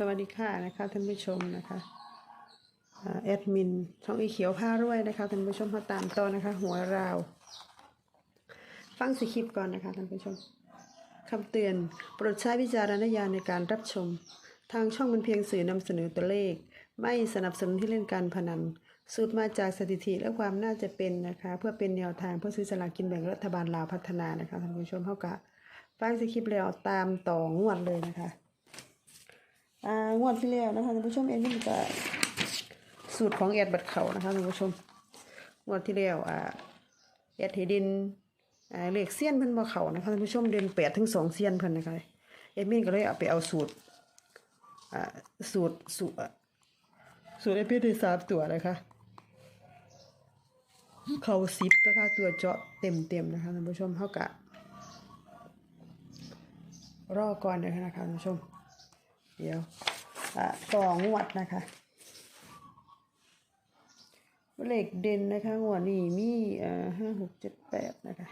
สวัสดีค่ะนะคะท่านผู้ชมนะคะแอดมินช่องอีเขียวผ้ารวยนะคะท่านผู้ชมเขาตามต่อนะคะ หัวราว ฟังสคริปต์ก่อนนะคะท่านผู้ชมคำเตือนโปรดใช้วิจารณญาณในการรับชม ทางช่องเป็นเพียงสื่อนำเสนอตัวเลข ไม่สนับสนุนที่เล่นการพนันสูตรมาจากสถิติและความน่าจะเป็นนะคะ เพื่อเป็นแนวทางเพื่อซื้อสลากกินแบ่งรัฐบาลลาวพัฒนานะคะท่านผู้ชมเท่ากับฟังสคริปต์แล้วตามต่องวดเลยนะคะ อ่างวดที่แล้วนะคะท่านผู้ชมเอ็นนี่ก็สูตรของแอดบัตรเขานะคะท่านผู้ชมงวดที่แล้วอ่าแอดเฮดินอ่าเลขเซียนเพิ่นบ่เขานะคะท่านผู้ชมเดือนแปดถึงสองเซียนเพิ่นนะคะเอ็ดมินก็เลยเอาไปเอาสูตรอ่าสูตรสูตรสูตรเอพีได้สามตัวนะคะเขาซิปนะคะตัวเจาะเต็มเต็มนะคะท่านผู้ชมเท่ากับรอก่อนเลยนะคะท่านผู้ชม เดี๋ยวอะต่องวดนะคะเลขเด่นนะคะงวดนี้มีเอ่อห้าหกเจ็ดแปดนะคะ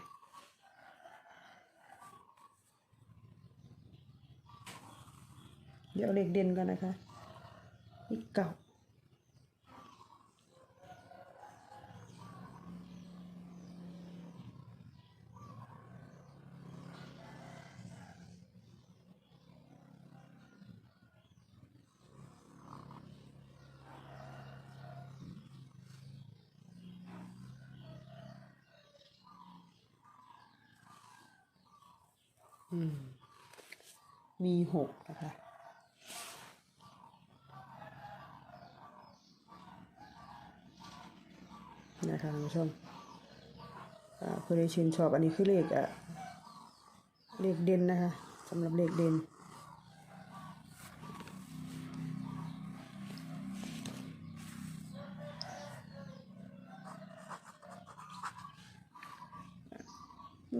เดี๋ยวเลขเด่นกันนะคะนี่เก่า มีหกนะคะ นะคะท่านผู้ชมเพื่อได้ชื่นชอบอันนี้คือเลขอะเลขเด่นนะคะสำหรับเลขเด่น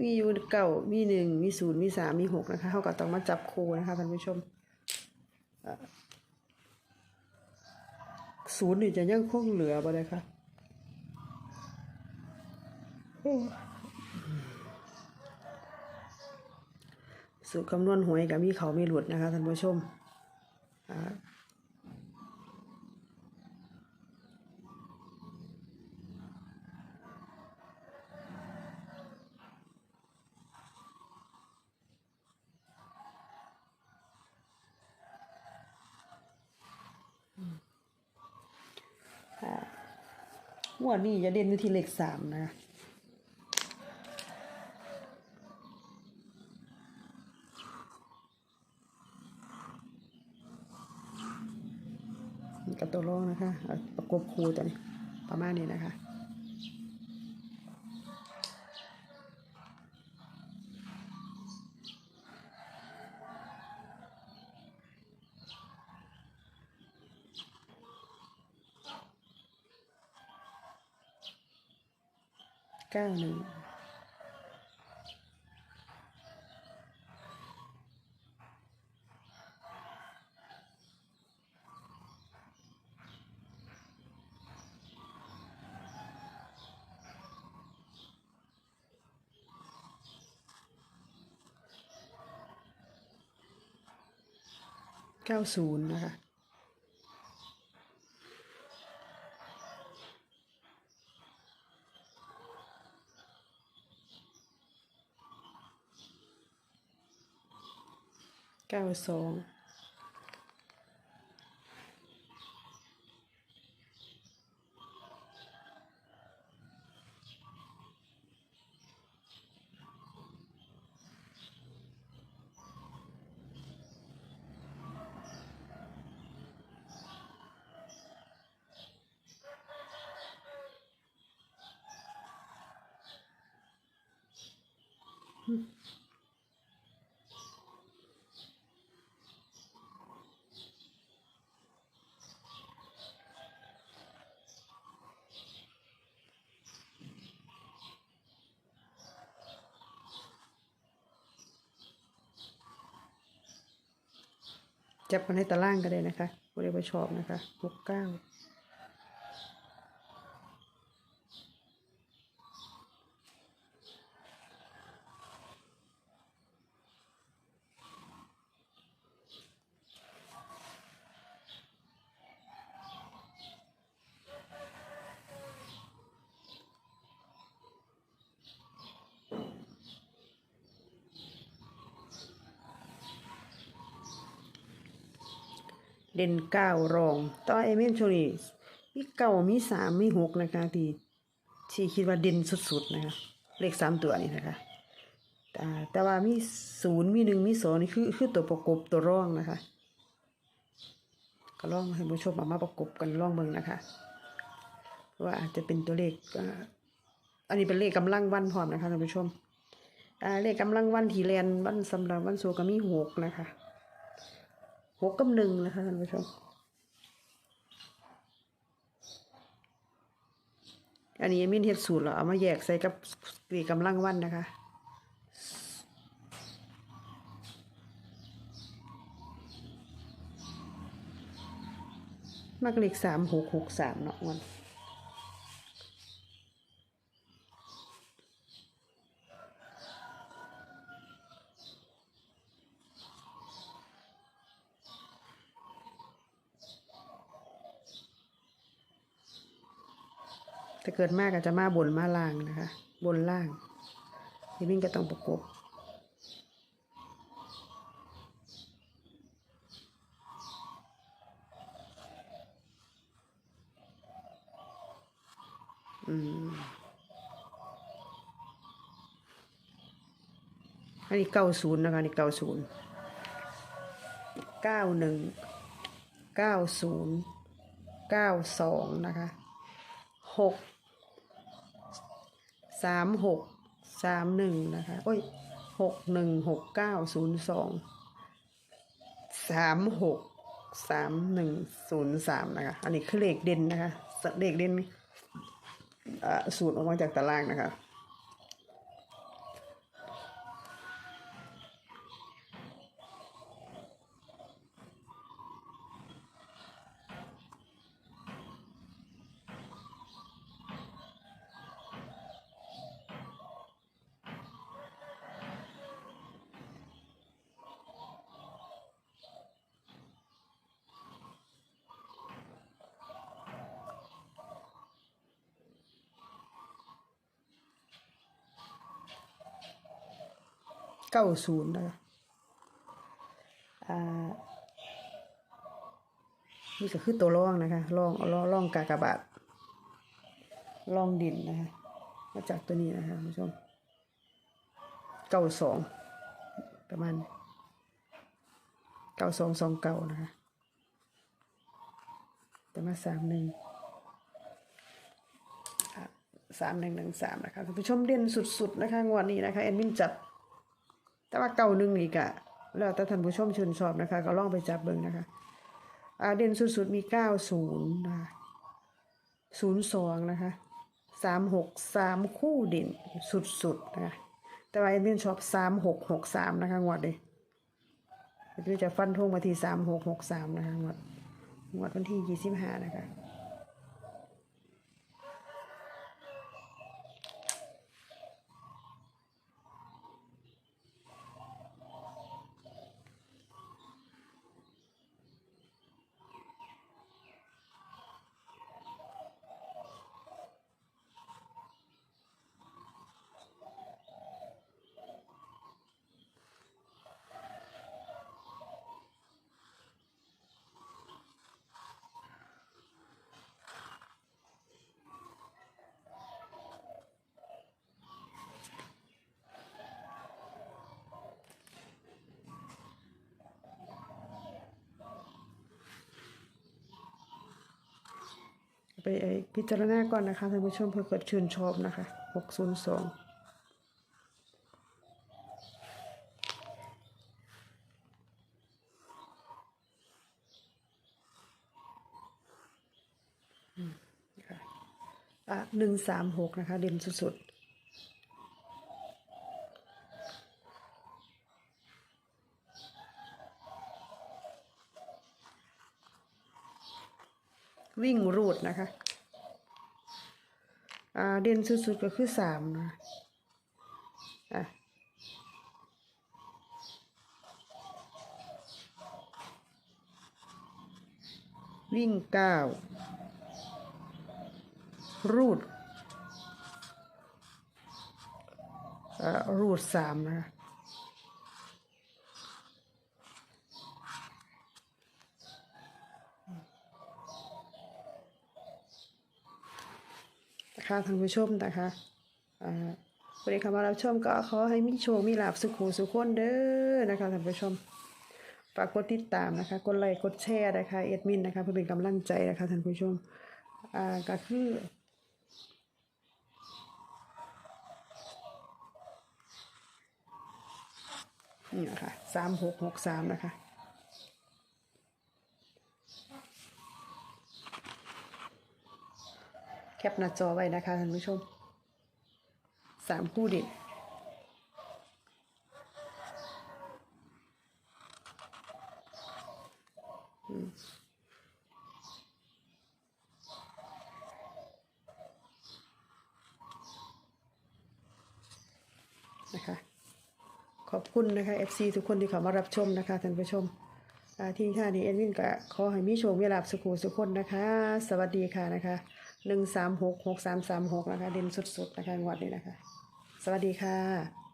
มีอยู่เก้ามีหนึ่งมีศูนย์มีสามมีหกนะคะเขาก็ต้องมาจับคู่นะคะท่านผู้ชมศูนย์นี่จะยังคงเหลือบ่เลยค่ะสูตรคำนวณหวยกับมีเขามีหลุดนะคะท่านผู้ชม วดนี้จะเด่นอยู่ที่เลขสามนะคะมีกับตัวรองนะคะ ประกบคูตัวนี้ ประมาณนี้นะคะ เก้าหนึ่งเก้าศูนย์นะคะ เก้าสอง จับกันให้ตารางก็ได้นะคะบริบชอบนะคะหกเก้า เด่นเก้ารองต่อเอเมนช่วงนี้มีเก้ามีสามมีหกนะคะที่ที่คิดว่าเด่นสุดๆนะคะเลขสามตัวนี่นะคะแต่แต่ว่ามีศูนย์มีหนึ่งมีสองนี่คือคือตัวประกบตัวร่องนะคะ ก็ลองให้ผู้ชมเอามาประกบกันลองเบิ่งนะคะว่าอาจจะเป็นตัวเลขอันนี้เป็นเลขกำลังวันพร้อมนะคะท่านผู้ชมเลขกำลังวันทีแลนวันสำหรับวันศุกร์ก็มีหกนะคะ หกกับหนึ่งนะคะท่านผู้ชม อันนี้มินเฮ็ดสูตรเราเอามาแยกใส่กับสี่กำลังวันนะคะมักเลขสามหกหกสามเนาะวัน ถ้าเกิดมากก็จะมาบนมาล่างนะคะ บนล่างพี่มิ่งก็ต้องประกบอืมอันนี้เก้าศูนย์นะคะนนี่เก้าศูนย์เก้าหนึ่งเก้าศูนย์เก้าสองนะคะหก สามหกสามหนึ่งนะคะโอ้ยหกหนึ่งหกเก้าศูนย์สองสามหกสามหนึ่งศูนย์สามนะคะ อันนี้คือเลขเด่นนะคะเลขเด่นอ่าสูตรออกมาจากตารางนะคะ เก้าศูนย์นะคะอ่านี่ก็คือตัวร่องนะคะร่องร่องร่องกากบาทร่องดินนะคะมาจากตัวนี้นะคะคุณผู้ชมเก้าสองประมาณเก้าสองสองเก้านะคะแต่มาสามหนึ่งสามหนึ่งหนึ่งสามนะคะคุณผู้ชมเด่นสุดๆนะคะงวดนี้นะคะแอดมินจับ แต่ว่าเก่าหนึ่งนี่กะแล้วแต่ท่านผู้ชมชื่นชอบนะคะ ก็ลองไปจับเบิ่งนะคะอ่าเด่นสุดๆมีเก้าศูนย์นะคะศูนย์สองนะคะสามหกสามคู่เด่นสุดๆนะคะแต่ว่าแอดมินชอบสามหกหกสามนะคะงวดนี้แอดมินจะฟันธงมาที่สามหกหกสามนะคะงวดงวดวันที่ยี่สิบห้านะคะ ไปเอ่อพิจารณาก่อนนะคะท่านผู้ชมเพื่อเกิดชื่นชอบนะคะหกศูนย์สองอะหนึ่งสามหกนะคะ เด่นสุดๆ วิ่งรูดนะคะอ่าเด่นสุดๆก็คือสามนะอะวิ่งเก้ารูดอ่ารูดสามนะคะ นะคะท่านผู้ชมนะคะอ่าวันนี้คำว่ารับชมก็ขอให้มีโชค มีลาบสุขหูสุขคนเด้อนะคะท่านผู้ชมฝากกดติดตามนะคะ กดไลค์ กดแชร์นะคะเอ็ดมินนะคะเพื่อเป็นกำลังใจนะคะท่านผู้ชม อ่าก็คือนี่นะคะสามหกหกสามนะคะ แคปหน้าจอไว้นะคะท่านผู้ชมสามคู่เด็ดนะคะ ขอบคุณนะคะ FC ทุกคนที่เข้ามารับชมนะคะท่านผู้ชมอ่าที่ท่านี้เอ็ดวินก็ขอให้มีโชคมีลาบสุขสุขคนนะคะ สวัสดีค่ะนะคะ หนึ่งสามหกหกสามสามหกนะคะเด่นสุดๆนะคะงวดนี้นะคะ สวัสดีค่ะ